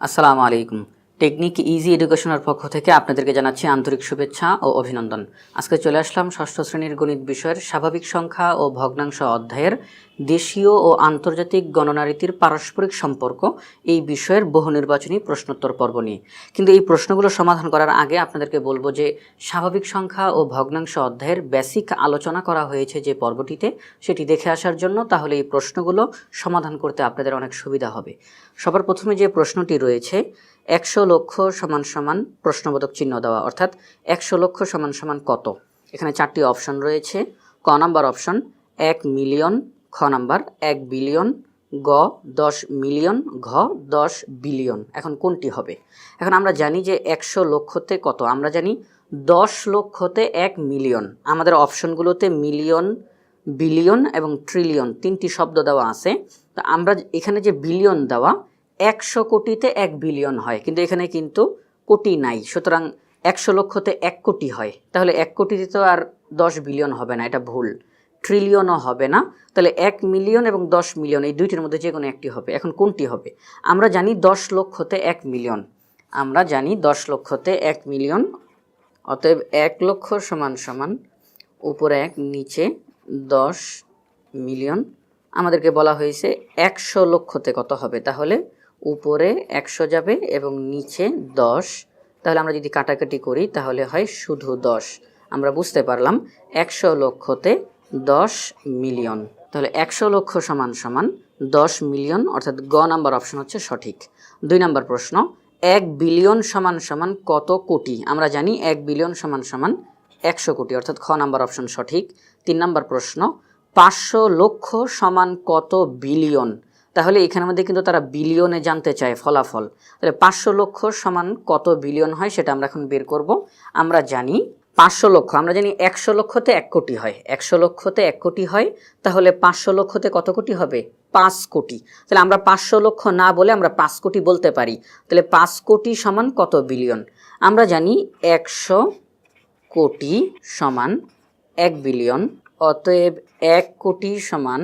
আসসালামু আলাইকুম। Technique easy এডুকেশনের পক্ষ থেকে আপনাদেরকে জানাচ্ছি আন্তরিক শুভেচ্ছা ও অভিনন্দন। আজকে চলে আসলাম ষষ্ঠ শ্রেণির গণিত বিষয়ের স্বাভাবিক সংখ্যা ও ভগ্নাংশ অধ্যায়ের দেশীয় ও আন্তর্জাতিক গণনারীতির পারস্পরিক সম্পর্ক এই বিষয়ের বহু নির্বাচনী প্রশ্নোত্তর পর্ব নিয়ে। কিন্তু এই প্রশ্নগুলো সমাধান করার আগে আপনাদেরকে বলব যে, স্বাভাবিক সংখ্যা ও ভগ্নাংশ অধ্যায়ের বেসিক আলোচনা করা হয়েছে যে পর্বটিতে, সেটি দেখে আসার জন্য তাহলে এই প্রশ্নগুলো সমাধান করতে আপনাদের অনেক সুবিধা হবে। সবার প্রথমে যে প্রশ্নটি রয়েছে, একশো লক্ষ সমান সমান প্রশ্নবোধক চিহ্ন দেওয়া, অর্থাৎ একশো লক্ষ সমান সমান কত? এখানে চারটি অপশন রয়েছে। ক নম্বর অপশন, এক মিলিয়ন খ নাম্বার, এক বিলিয়ন গ দশ মিলিয়ন ঘ দশ বিলিয়ন। এখন কোনটি হবে? এখন আমরা জানি যে একশো লক্ষতে কত? আমরা জানি দশ লক্ষতে এক মিলিয়ন। আমাদের অপশনগুলোতে মিলিয়ন, বিলিয়ন এবং ট্রিলিয়ন তিনটি শব্দ দেওয়া আছে। তো আমরা এখানে যে বিলিয়ন দেওয়া, একশো কোটিতে এক বিলিয়ন হয়। কিন্তু এখানে কিন্তু কোটি নাই। সুতরাং একশো লক্ষতে এক কোটি হয়। তাহলে এক কোটিতে তো আর দশ বিলিয়ন হবে না, এটা ভুল। ট্রিলিয়নও হবে না, তাহলে এক মিলিয়ন এবং দশ মিলিয়ন এই দুইটির মধ্যে যে কোনো একটি হবে। এখন কোনটি হবে? আমরা জানি দশ লক্ষতে এক মিলিয়ন আমরা জানি দশ লক্ষতে এক মিলিয়ন অতএব এক লক্ষ সমান সমান উপরে এক, নিচে দশ মিলিয়ন আমাদেরকে বলা হয়েছে একশো লক্ষতে কত হবে? তাহলে উপরে একশো যাবে এবং নিচে দশ। তাহলে আমরা যদি কাটাকাটি করি, তাহলে হয় শুধু দশ। আমরা বুঝতে পারলাম একশো লক্ষতে দশ মিলিয়ন। তাহলে একশো লক্ষ সমান সমান দশ মিলিয়ন, অর্থাৎ গ নাম্বার অপশন হচ্ছে সঠিক। দুই নাম্বার প্রশ্ন, এক বিলিয়ন সমান সমান কত কোটি? আমরা জানি এক বিলিয়ন সমান সমান একশো কোটি, অর্থাৎ খ নাম্বার অপশন সঠিক। তিন নাম্বার প্রশ্ন, পাঁচশো লক্ষ সমান কত বিলিয়ন? তাহলে এখানের মধ্যে কিন্তু তারা বিলিয়নে জানতে চায় ফলাফল। তাহলে পাঁচশো লক্ষ সমান কত বিলিয়ন হয় সেটা আমরা এখন বের করব। আমরা জানি পাঁচশো লক্ষ, আমরা জানি একশো লক্ষতে এক কোটি হয়। একশো লক্ষতে এক কোটি হয়, তাহলে পাঁচশো লক্ষতে কত কোটি হবে? পাঁচ কোটি। তাহলে আমরা পাঁচশো লক্ষ না বলে আমরা পাঁচ কোটি বলতে পারি। তাহলে পাঁচ কোটি সমান কত বিলিয়ন? আমরা জানি একশো কোটি সমান এক বিলিয়ন, অতএব এক কোটি সমান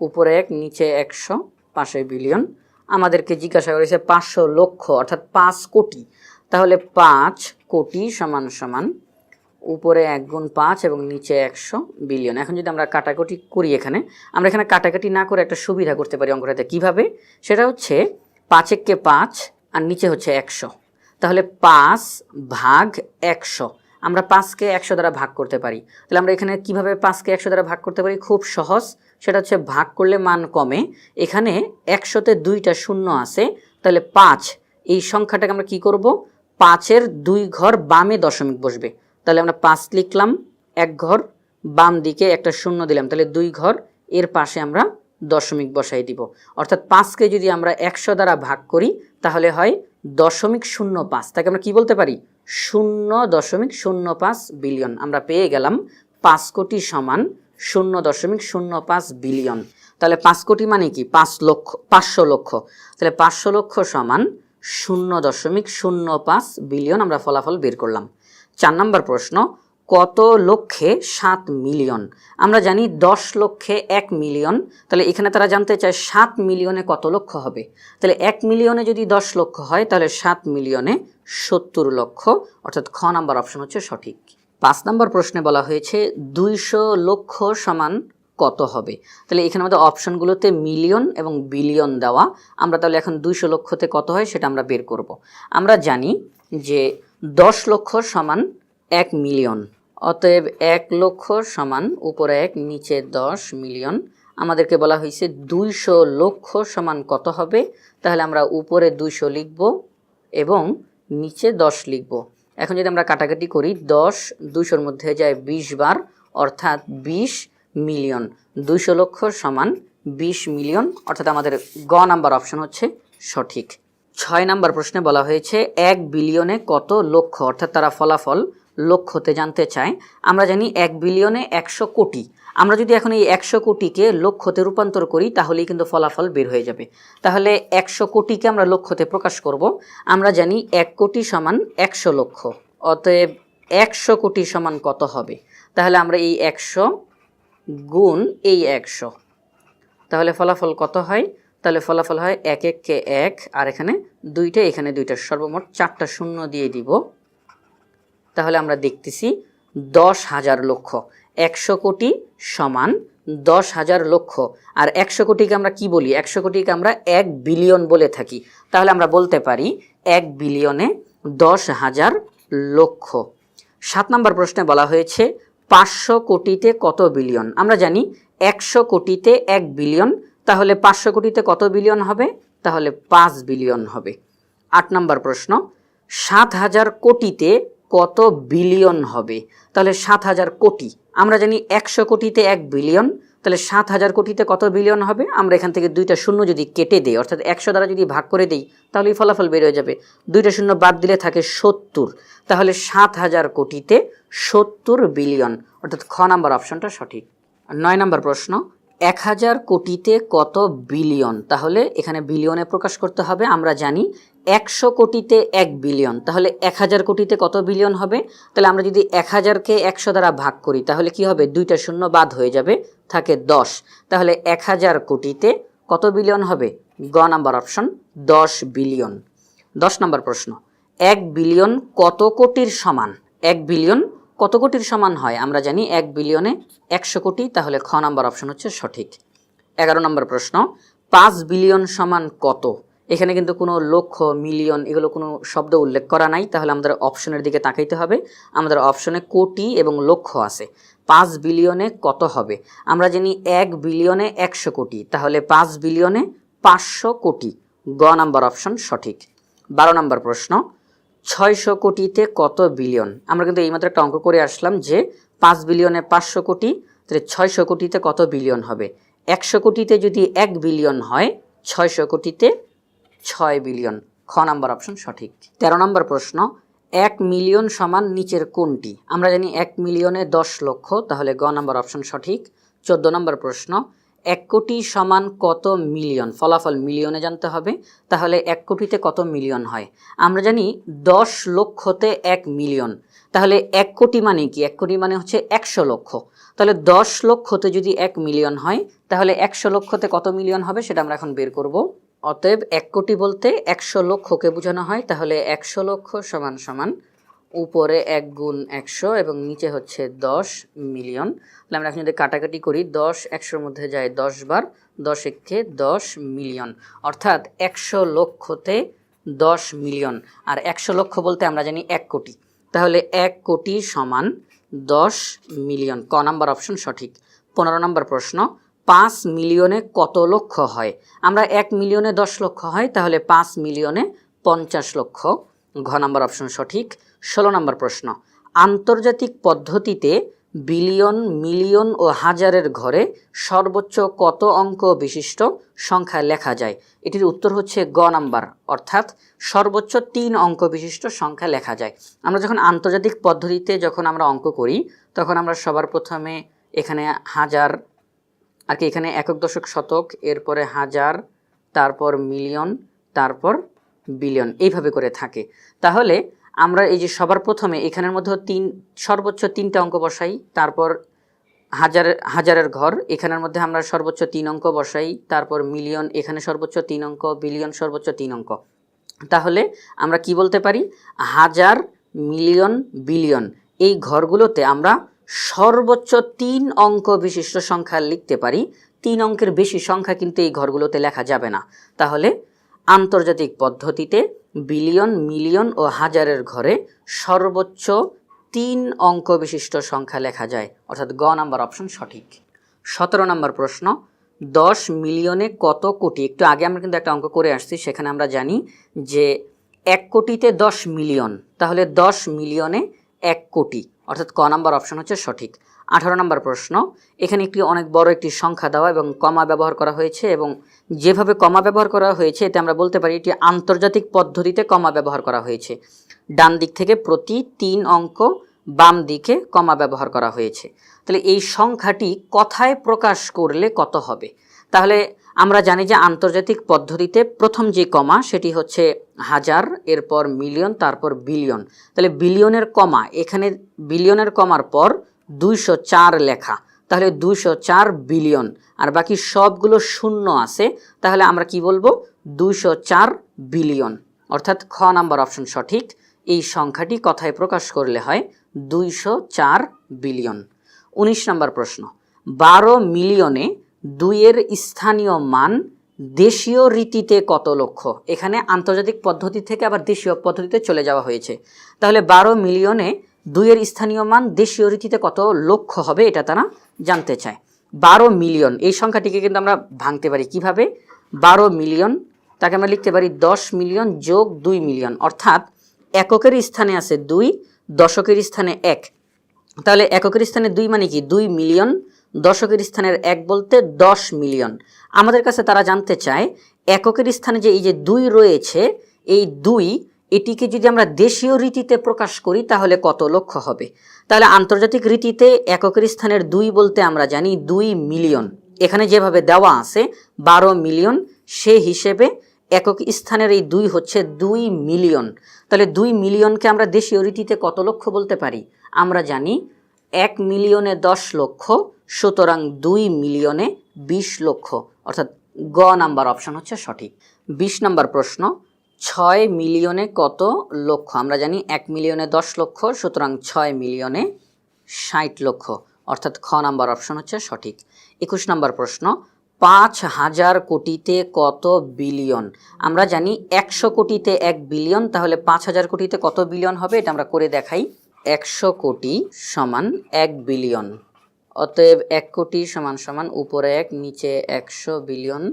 উপরে এক, নিচে একশো, পাশে বিলিয়ন। আমাদেরকে জিজ্ঞাসা করেছে পাঁচশো লক্ষ, অর্থাৎ পাঁচ কোটি। তাহলে পাঁচ কোটি সমান সমান উপরে এক গুণ পাঁচ এবং নিচে একশো বিলিয়ন। এখন যদি আমরা কাটাকুটি করি এখানে, আমরা এখানে কাটাকাটি না করে একটা সুবিধা করতে পারি অঙ্কটাতে। কীভাবে? সেটা হচ্ছে পাঁচ এককে পাঁচ আর নিচে হচ্ছে একশো। তাহলে পাঁচ ভাগ একশো। আমরা পাঁচকে একশো দ্বারা ভাগ করতে পারি। তাহলে আমরা এখানে কীভাবে পাঁচকে একশো দ্বারা ভাগ করতে পারি? খুব সহজ। সেটা হচ্ছে ভাগ করলে মান কমে। এখানে একশোতে দুইটা শূন্য আছে। তাহলে পাঁচ, এই সংখ্যাটাকে আমরা কি করব? পাঁচের দুই ঘর বামে দশমিক বসবে। তাহলে আমরা পাঁচ লিখলাম, এক ঘর বাম দিকে একটা শূন্য দিলাম, তাহলে দুই ঘর, এর পাশে আমরা দশমিক বসাই দিব। অর্থাৎ পাঁচকে যদি আমরা একশো দ্বারা ভাগ করি, তাহলে হয় দশমিক শূন্য পাঁচ। তাকে আমরা কি বলতে পারি? শূন্য দশমিক শূন্য পাঁচ বিলিয়ন। আমরা পেয়ে গেলাম পাঁচ কোটি সমান শূন্য দশমিক শূন্য পাঁচ বিলিয়ন। তাহলে পাঁচ কোটি মানে কি? পাঁচ লক্ষ, পাঁচশো লক্ষ। তাহলে পাঁচশো লক্ষ সমান শূন্য দশমিক শূন্য পাঁচ বিলিয়ন আমরা ফলাফল বের করলাম। চার নম্বর প্রশ্ন, কত লক্ষে সাত মিলিয়ন? আমরা জানি দশ লক্ষে এক মিলিয়ন, তাহলে এখানে তারা জানতে চায় সাত মিলিয়নে কত লক্ষ হবে। তাহলে এক মিলিয়নে যদি দশ লক্ষ হয়, তাহলে সাত মিলিয়নে সত্তর লক্ষ, অর্থাৎ খ নাম্বার অপশন হচ্ছে সঠিক। পাঁচ নম্বর প্রশ্নে বলা হয়েছে দুইশো লক্ষ সমান কত হবে? তাহলে এখানে আমাদের অপশনগুলোতে মিলিয়ন এবং বিলিয়ন দেওয়া। আমরা তাহলে এখন দুইশো লক্ষতে কত হয় সেটা আমরা বের করব। আমরা জানি যে দশ লক্ষ সমান এক মিলিয়ন অতএব এক লক্ষ সমান উপরে এক, নিচে দশ মিলিয়ন আমাদেরকে বলা হয়েছে দুইশো লক্ষ সমান কত হবে? তাহলে আমরা উপরে দুইশো লিখব এবং নিচে দশ লিখব। এখন যদি আমরা কাটাকাটি করি, দশ দুইশোর মধ্যে যায় বিশ বার, অর্থাৎ বিশ মিলিয়ন দুইশো লক্ষ সমান বিশ মিলিয়ন, অর্থাৎ আমাদের গ নাম্বার অপশন হচ্ছে সঠিক। ছয় নাম্বার প্রশ্নে বলা হয়েছে, এক বিলিয়নে কত লক্ষ, অর্থাৎ তারা ফলাফল লক্ষতে জানতে চায়। আমরা জানি এক বিলিয়নে একশো কোটি। আমরা যদি এখন এই একশো কোটিকে লক্ষতে রূপান্তর করি, তাহলেই কিন্তু ফলাফল বের হয়ে যাবে। তাহলে একশো কোটিকে আমরা লক্ষতে প্রকাশ করব। আমরা জানি এক কোটি সমান একশো লক্ষ, অতএব একশো কোটি সমান কত হবে? তাহলে আমরা এই একশো গুণ এই একশো। তাহলে ফলাফল কত হয়? তাহলে ফলাফল হয় এক এক কে এক, আর এখানে দুইটা এখানে দুইটা, সর্বমোট চারটা শূন্য দিয়ে দিব। তাহলে আমরা দেখতেছি দশ হাজার লক্ষ। একশো কোটি সমান দশ হাজার লক্ষ। আর একশো কোটিকে আমরা কি বলি? একশো কোটিকে আমরা এক বিলিয়ন বলে থাকি। তাহলে আমরা বলতে পারি এক বিলিয়নে দশ হাজার লক্ষ। সাত নম্বর প্রশ্নে বলা হয়েছে পাঁচশো কোটিতে কত বিলিয়ন? আমরা জানি একশো কোটিতে এক বিলিয়ন, তাহলে পাঁচশো কোটিতে কত বিলিয়ন হবে? তাহলে পাঁচ বিলিয়ন হবে। আট নম্বর প্রশ্ন, সাত হাজার কোটিতে কত বিলিয়ন হবে? তাহলে সাত হাজার কোটি। আমরা জানি একশো কোটিতে এক বিলিয়ন তাহলে সাত হাজার কোটিতে কত বিলিয়ন হবে? আমরা এখান থেকে দুইটা শূন্য যদি কেটে দিই, অর্থাৎ একশো দ্বারা যদি ভাগ করে দিই, তাহলে ফলাফল বের হয়ে যাবে। দুইটা শূন্য বাদ দিলে থাকে সত্তর। তাহলে সাত হাজার কোটিতে সত্তর বিলিয়ন। অর্থাৎ খ নাম্বার অপশনটা সঠিক। নয় নম্বর প্রশ্ন, এক হাজার কোটিতে কত বিলিয়ন? তাহলে এখানে বিলিয়নে প্রকাশ করতে হবে। আমরা জানি একশো কোটিতে এক বিলিয়ন। তাহলে এক হাজার কোটিতে কত বিলিয়ন হবে? তাহলে আমরা যদি এক হাজারকে একশো দ্বারা ভাগ করি, তাহলে কি হবে? দুইটা শূন্য বাদ হয়ে যাবে, থাকে দশ। তাহলে এক হাজার কোটিতে কত বিলিয়ন হবে? গ নাম্বার অপশন, দশ বিলিয়ন। দশ নম্বর প্রশ্ন, এক বিলিয়ন কত কোটির সমান? এক বিলিয়ন কত কোটির সমান হয়? আমরা জানি এক বিলিয়নে একশো কোটি, তাহলে খ নাম্বার অপশন হচ্ছে সঠিক। এগারো নম্বর প্রশ্ন, পাঁচ বিলিয়ন সমান কত? এখানে কিন্তু কোনো লক্ষ মিলিয়ন এগুলো কোনো শব্দ উল্লেখ করা নাই। তাহলে আমাদের অপশনের দিকে তাকাইতে হবে। আমাদের অপশনে কোটি এবং লক্ষ আছে। পাঁচ বিলিয়নে কত হবে? আমরা জানি এক বিলিয়নে একশো কোটি। তাহলে পাঁচ বিলিয়নে পাঁচশো কোটি। গ নাম্বার অপশন সঠিক। বারো নম্বর প্রশ্ন, ছয়শো কোটিতে কত বিলিয়ন? আমরা কিন্তু এইমাত্র একটা অঙ্ক করে আসলাম যে পাঁচ বিলিয়নে পাঁচশো কোটি, তাহলে ছয়শো কোটিতে কত বিলিয়ন হবে? একশো কোটিতে যদি এক বিলিয়ন হয়, ছয়শো কোটিতে ছয় বিলিয়ন। খ নাম্বার অপশন সঠিক। তেরো নম্বর প্রশ্ন, এক মিলিয়ন সমান নিচের কোনটি? আমরা জানি এক মিলিয়নে দশ লক্ষ, তাহলে গ নাম্বার অপশন সঠিক। চোদ্দ নম্বর প্রশ্ন, এক কোটি সমান কত মিলিয়ন? ফলাফল মিলিয়নে জানতে হবে, তাহলে এক কোটিতে কত মিলিয়ন হয়? আমরা জানি দশ লক্ষতে এক মিলিয়ন। তাহলে এক কোটি মানে কি? এক কোটি মানে হচ্ছে একশো লক্ষ। তাহলে দশ লক্ষতে যদি এক মিলিয়ন হয়, তাহলে একশো লক্ষতে কত মিলিয়ন হবে সেটা আমরা এখন বের করব। অতএব এক কোটি বলতে একশো লক্ষকে বোঝানো হয়, তাহলে একশো লক্ষ সমান সমান উপরে এক গুণ একশো এবং নিচে হচ্ছে দশ মিলিয়ন। তাহলে আমরা এখন যদি কাটাকাটি করি, দশ একশোর মধ্যে যায় দশ বার, দশ একে দশ মিলিয়ন। অর্থাৎ একশো লক্ষতে দশ মিলিয়ন, আর একশো লক্ষ বলতে আমরা জানি এক কোটি। তাহলে এক কোটি সমান দশ মিলিয়ন। ক নাম্বার অপশন সঠিক। পনেরো নম্বর প্রশ্ন পাঁচ মিলিয়নে কত লক্ষ হয়? আমরা এক মিলিয়নে দশ লক্ষ হয়, তাহলে পাঁচ মিলিয়নে পঞ্চাশ লক্ষ। ঘ নাম্বার অপশন সঠিক। ষোলো নম্বর প্রশ্ন। আন্তর্জাতিক পদ্ধতিতে বিলিয়ন, মিলিয়ন ও হাজারের ঘরে সর্বোচ্চ কত অঙ্ক বিশিষ্ট সংখ্যা লেখা যায়? এটির উত্তর হচ্ছে গ নাম্বার। অর্থাৎ সর্বোচ্চ তিন অঙ্ক বিশিষ্ট সংখ্যা লেখা যায়। আমরা যখন আন্তর্জাতিক পদ্ধতিতে যখন আমরা অঙ্ক করি, তখন আমরা সবার প্রথমে এখানে হাজার আর কি এখানে একক দশক শতক, এরপরে হাজার, তারপর মিলিয়ন, তারপর বিলিয়ন এইভাবে করে থাকে। তাহলে আমরা এই যে সবার প্রথমে এখানের মধ্যে তিন, সর্বোচ্চ তিনটা অঙ্ক বসাই, তারপর হাজার, হাজারের ঘর, এখানের মধ্যে আমরা সর্বোচ্চ তিন অঙ্ক বসাই, তারপর মিলিয়ন, এখানে সর্বোচ্চ তিন অঙ্ক, বিলিয়ন সর্বোচ্চ তিন অঙ্ক। তাহলে আমরা কি বলতে পারি? হাজার, মিলিয়ন, বিলিয়ন এই ঘরগুলোতে আমরা সর্বোচ্চ তিন অঙ্ক বিশিষ্ট সংখ্যা লিখতে পারি। তিন অঙ্কের বেশি সংখ্যা কিন্তু এই ঘরগুলোতে লেখা যাবে না। তাহলে আন্তর্জাতিক পদ্ধতিতে বিলিয়ন, মিলিয়ন ও হাজারের ঘরে সর্বোচ্চ তিন অঙ্ক বিশিষ্ট সংখ্যা লেখা যায়। অর্থাৎ গ নাম্বার অপশন সঠিক। সতেরো নম্বর প্রশ্ন, দশ মিলিয়নে কত কোটি? একটু আগে আমরা কিন্তু একটা অঙ্ক করে আসছি, সেখানে আমরা জানি যে এক কোটিতে দশ মিলিয়ন। তাহলে দশ মিলিয়নে এক কোটি। অর্থাৎ ক নাম্বার অপশন হচ্ছে সঠিক। আঠারো নম্বর প্রশ্ন, এখানে একটি অনেক বড় একটি সংখ্যা দেওয়া এবং কমা ব্যবহার করা হয়েছে এবং যেভাবে কমা ব্যবহার করা হয়েছে এতে আমরা বলতে পারি এটি আন্তর্জাতিক পদ্ধতিতে কমা ব্যবহার করা হয়েছে। ডান দিক থেকে প্রতি তিন অঙ্ক বাম দিকে কমা ব্যবহার করা হয়েছে। তাহলে এই সংখ্যাটি কথায় প্রকাশ করলে কত হবে? তাহলে আমরা জানি যে আন্তর্জাতিক পদ্ধতিতে প্রথম যে কমা, সেটি হচ্ছে হাজার, এরপর মিলিয়ন, তারপর বিলিয়ন। তাহলে বিলিয়নের কমা, এখানে বিলিয়নের কমার পর দুইশো চার লেখা। তাহলে দুইশো চার বিলিয়ন। আর বাকি সবগুলো শূন্য আছে, তাহলে আমরা কি বলব? দুইশো চার বিলিয়ন। অর্থাৎ খ নাম্বার অপশন সঠিক। এই সংখ্যাটি কথায় প্রকাশ করলে হয় দুইশো চার বিলিয়ন। উনিশ নম্বর প্রশ্ন। বারো মিলিয়নে দুইয়ের স্থানীয় মান দেশীয় রীতিতে কত লক্ষ? এখানে আন্তর্জাতিক পদ্ধতি থেকে আবার দেশীয় পদ্ধতিতে চলে যাওয়া হয়েছে। তাহলে বারো মিলিয়নে দুইয়ের স্থানীয় মান দেশীয় রীতিতে কত লক্ষ হবে এটা তারা জানতে চায়। বারো মিলিয়ন, এই সংখ্যাটিকে কিন্তু আমরা ভাঙতে পারি কীভাবে? বারো মিলিয়ন, তাকে আমরা লিখতে পারি দশ মিলিয়ন যোগ দুই মিলিয়ন, অর্থাৎ এককের স্থানে আছে দুই, দশকের স্থানে এক। তাহলে এককের স্থানে দুই মানে কি? দুই মিলিয়ন দশকের স্থানের এক বলতে দশ মিলিয়ন। আমাদের কাছে তারা জানতে চায়, এককের স্থানে যে এই যে দুই রয়েছে, এই দুই, এটিকে যদি আমরা দেশীয় রীতিতে প্রকাশ করি, তাহলে কত লক্ষ হবে? তাহলে আন্তর্জাতিক রীতিতে এককের স্থানের দুই বলতে আমরা জানি দুই মিলিয়ন। এখানে যেভাবে দেওয়া আছে, বারো মিলিয়ন, সে হিসেবে একক স্থানের এই দুই হচ্ছে দুই মিলিয়ন। তাহলে দুই মিলিয়নকে আমরা দেশীয় রীতিতে কত লক্ষ বলতে পারি? আমরা জানি এক মিলিয়নে দশ লক্ষ, সুতরাং দুই মিলিয়নে বিশ লক্ষ। অর্থাৎ গ নাম্বার অপশন হচ্ছে সঠিক। বিশ নাম্বার প্রশ্ন, ছয় মিলিয়নে কত লক্ষ? আমরা জানি এক মিলিয়নে দশ লক্ষ, সুতরাং ছয় মিলিয়নে ষাট লক্ষ। অর্থাৎ খ নাম্বার অপশন হচ্ছে সঠিক। একুশ নাম্বার প্রশ্ন, পাঁচ হাজার কোটিতে কত বিলিয়ন? আমরা জানি একশো কোটিতে এক বিলিয়ন, তাহলে পাঁচ হাজার কোটিতে কত বিলিয়ন হবে? এটা আমরা করে দেখাই। একশো কোটি সমান এক বিলিয়ন। অতএব এক কোটি সমান সমান উপরে এক, নিচে একশো বিলিয়ন।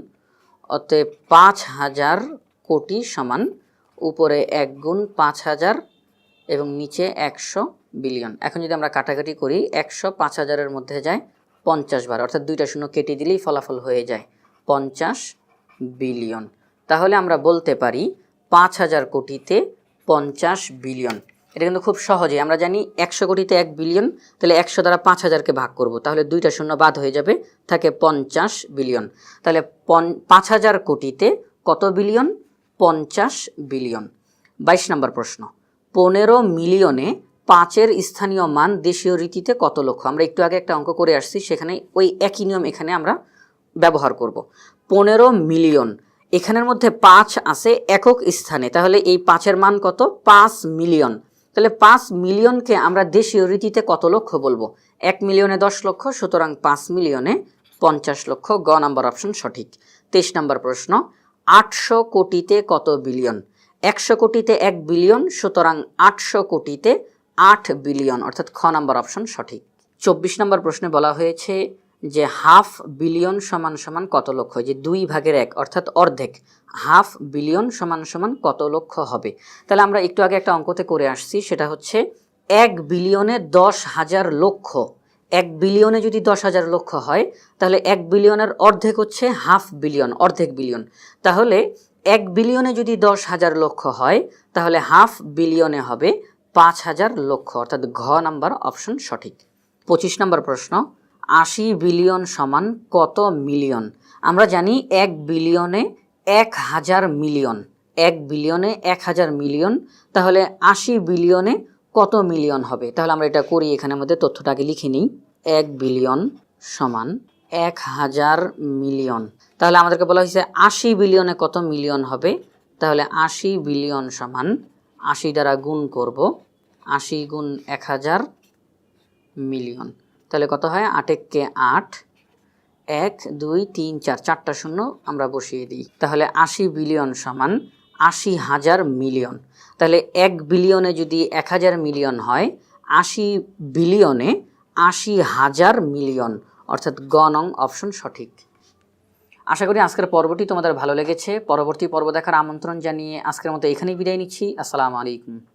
অতএব পাঁচ হাজার কোটি সমান উপরে এক গুণ পাঁচ হাজার এবং নিচে একশো বিলিয়ন। এখন যদি আমরা কাটাকাটি করি, একশো পাঁচ হাজারের মধ্যে যায় পঞ্চাশ বার, অর্থাৎ দুইটা শূন্য কেটে দিলেই ফলাফল হয়ে যায় পঞ্চাশ বিলিয়ন। তাহলে আমরা বলতে পারি পাঁচ হাজার কোটিতে পঞ্চাশ বিলিয়ন। এটা কিন্তু খুব সহজে আমরা জানি একশো কোটিতে এক বিলিয়ন, তাহলে একশো দ্বারা পাঁচ হাজারকে ভাগ করব। তাহলে দুইটা শূন্য বাদ হয়ে যাবে, থাকে পঞ্চাশ বিলিয়ন। তাহলে পন পাঁচ হাজার কোটিতে কত বিলিয়ন? পঞ্চাশ বিলিয়ন। বাইশ নম্বর প্রশ্ন, পনেরো মিলিয়নে পাঁচের স্থানীয় মান দেশীয় রীতিতে কত লক্ষ? আমরা একটু আগে একটা অঙ্ক করে আসছি, সেখানে ওই একই নিয়ম এখানে আমরা ব্যবহার করব। পনেরো মিলিয়ন, এখানের মধ্যে পাঁচ আছে একক স্থানে, তাহলে এই পাঁচের মান কত? পাঁচ মিলিয়ন। তাহলে পাঁচ মিলিয়নকে আমরা দেশীয় রীতিতে কত লক্ষ বলব? এক মিলিয়নে দশ লক্ষ, সুতরাং পাঁচ মিলিয়নে পঞ্চাশ লক্ষ, গ নাম্বার অপশন সঠিক। তেইশ নাম্বার প্রশ্ন, আটশো কোটিতে কত বিলিয়ন? একশো কোটিতে এক বিলিয়ন, সুতরাং আটশো কোটিতে আট বিলিয়ন, অর্থাৎ খ নাম্বার অপশন সঠিক। চব্বিশ নম্বর প্রশ্নে বলা হয়েছে যে হাফ বিলিয়ন সমান সমান কত লক্ষ? যে দুই ভাগের এক, অর্থাৎ অর্ধেক। হাফ বিলিয়ন সমান সমান কত লক্ষ হবে? তাহলে আমরা একটু আগে একটা অঙ্কতে করে আসছি, সেটা হচ্ছে এক বিলিয়নে দশ হাজার লক্ষ। এক বিলিয়নে যদি দশ হাজার লক্ষ হয়, তাহলে এক বিলিয়নের অর্ধেক হচ্ছে হাফ বিলিয়ন, অর্ধেক বিলিয়ন। তাহলে এক বিলিয়নে যদি দশ হাজার লক্ষ হয়, তাহলে হাফ বিলিয়নে হবে পাঁচ হাজার লক্ষ, অর্থাৎ ঘ নাম্বার অপশন সঠিক। পঁচিশ নম্বর প্রশ্ন আশি বিলিয়ন সমান কত মিলিয়ন? আমরা জানি এক বিলিয়নে এক হাজার মিলিয়ন। এক বিলিয়নে এক হাজার মিলিয়ন, তাহলে আশি বিলিয়নে কত মিলিয়ন হবে? তাহলে আমরা এটা করি এখানের মধ্যে তথ্যটাকে লিখে নিই। এক বিলিয়ন সমান এক হাজার মিলিয়ন। তাহলে আমাদেরকে বলা হয়েছে আশি বিলিয়নে কত মিলিয়ন হবে? তাহলে আশি বিলিয়ন সমান আশি দ্বারা গুণ করব, আশি গুণ এক হাজার মিলিয়ন। তাহলে কত হয়? আটেককে আট, এক, দুই, তিন, চার, চারটা শূন্য আমরা বসিয়ে দিই। তাহলে আশি বিলিয়ন সমান আশি হাজার মিলিয়ন। তাহলে এক বিলিয়নে যদি এক হাজার মিলিয়ন হয়, আশি বিলিয়নে আশি হাজার মিলিয়ন। অর্থাৎ গ নং অপশন সঠিক। আশা করি আজকের পর্বটি তোমাদের ভালো লেগেছে। পরবর্তী পর্ব দেখার আমন্ত্রণ জানিয়ে আজকের মতো এখানেই বিদায় নিচ্ছি। আসসালামু আলাইকুম।